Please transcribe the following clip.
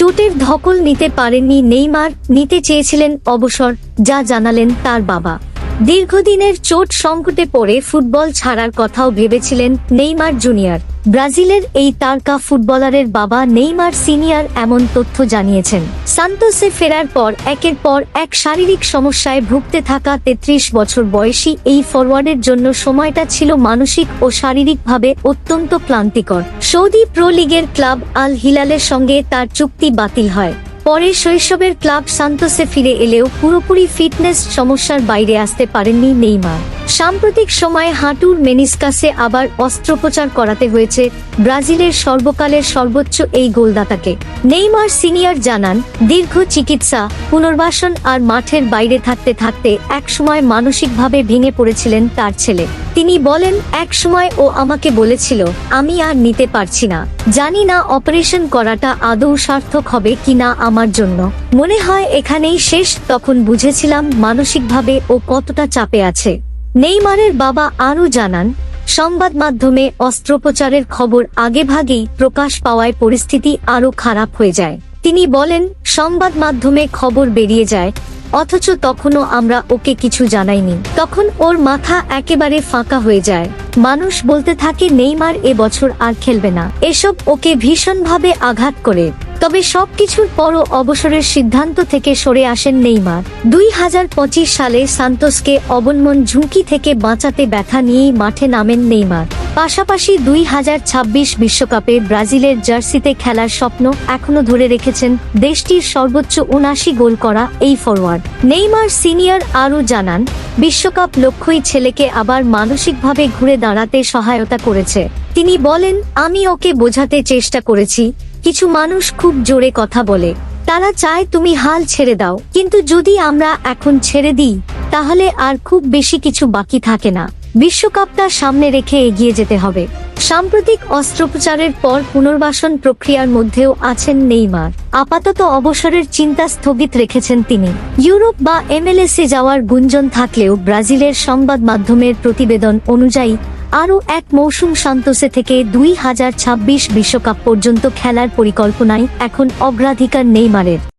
চোটের ধকল নিতে পারেননি নেইমার, নিতে চেয়েছিলেন অবসর, যা জানালেন তার বাবা। দীর্ঘদিনের চোট সংকটে পড়ে ফুটবল ছাড়ার কথাও ভেবেছিলেন নেইমার জুনিয়র। ব্রাজিলের এই তারকা ফুটবলারের বাবা নেইমার সিনিয়র এমন তথ্য জানিয়েছেন। সান্তোসে ফেরার পর, একের পর এক শারীরিক সমস্যায় ভুগতে থাকা তেত্রিশ বছর বয়সী এই ফরওয়ার্ডের জন্য সময়টা ছিল মানসিক ও শারীরিকভাবে অত্যন্ত ক্লান্তিকর। সৌদি প্রো লিগের ক্লাব আল হিলালের সঙ্গে তার চুক্তি বাতিল হয়। পরে শৈশবের ক্লাব সান্তোসে ফিরে এলেও পুরোপুরি ফিটনেস সমস্যার বাইরে আসতে পারেননি নেইমার। সাম্প্রতিক সময়ে হাঁটুর মেনিসকাসে আবার অস্ত্রোপচার করাতে হয়েছে ব্রাজিলের সর্বকালের সর্বোচ্চ এই গোলদাতাকে। নেইমার সিনিয়র জানান, দীর্ঘ চিকিৎসা, পুনর্বাসন আর মাঠের বাইরে থাকতে থাকতে একসময় মানসিকভাবে ভেঙে পড়েছিলেন তার ছেলে। তিনি বলেন, এক সময় ও আমাকে বলেছিল, আমি আর নিতে পারছি না। জানি না অপারেশন করাটা আদৌ সার্থক হবে কিনা আমার জন্য। মনে হয় এখানেই শেষ। তখন বুঝেছিলাম মানসিকভাবে ও কতটা চাপে আছে। নেইমারের বাবা আরও জানান, সংবাদ মাধ্যমে অস্ত্রোপচারের খবর আগেভাগেই প্রকাশ পাওয়ায় পরিস্থিতি আরও খারাপ হয়ে যায়। তিনি বলেন, সংবাদ মাধ্যমে খবর বেরিয়ে যায় অথচ তখনও আমরা ওকে কিছু জানাইনি। তখন ওর মাথা একেবারে ফাঁকা হয়ে যায়। মানুষ বলতে থাকে, নেইমার এবছর আর খেলবে না। এসব ওকে ভীষণভাবে আঘাত করে। তবে সবকিছুর পরও অবসরের সিদ্ধান্ত থেকে সরে আসেন নেইমার। দুই হাজার পঁচিশ সালে সান্তোসকে অবনমন ঝুঁকি থেকে বাঁচাতে ব্যথা নিয়েই মাঠে নামেন নেইমার। পাশাপাশি দুই হাজার ছাব্বিশ বিশ্বকাপে ব্রাজিলের জার্সিতে খেলার স্বপ্ন এখনও ধরে রেখেছেন দেশটির সর্বোচ্চ উনাশি গোল করা এই ফরওয়ার্ড নেইমার সিনিয়র আরও জানান, বিশ্বকাপ লক্ষ্যই ছেলেকে আবার মানসিকভাবে ঘুরে দাঁড়াতে সহায়তা করেছে। তিনি বলেন, আমি ওকে বোঝাতে চেষ্টা করেছি। কিছু মানুষ খুব জোরে কথা বলে। তারা চায় তুমি হাল ছেড়ে দাও। কিন্তু যদি আমরা এখন ছেড়ে দিই, তাহলে আর খুব বেশি কিছু বাকি থাকে না। বিশ্বকাপটা সামনে রেখে এগিয়ে যেতে হবে। সাম্প্রতিক অস্ত্রোপচারের পর পুনর্বাসন প্রক্রিয়ার মধ্যেও আছেন নেইমার। আপাতত অবসরের চিন্তা স্থগিত রেখেছেন তিনি। ইউরোপ বা এমএলএসে যাওয়ার গুঞ্জন থাকলেও ব্রাজিলের সংবাদ মাধ্যমের প্রতিবেদন অনুযায়ী, আরও এক মৌসুম সান্তোসে থেকে দুই হাজার ছাব্বিশ বিশ্বকাপ পর্যন্ত খেলার পরিকল্পনায় এখন অগ্রাধিকার নেইমারের।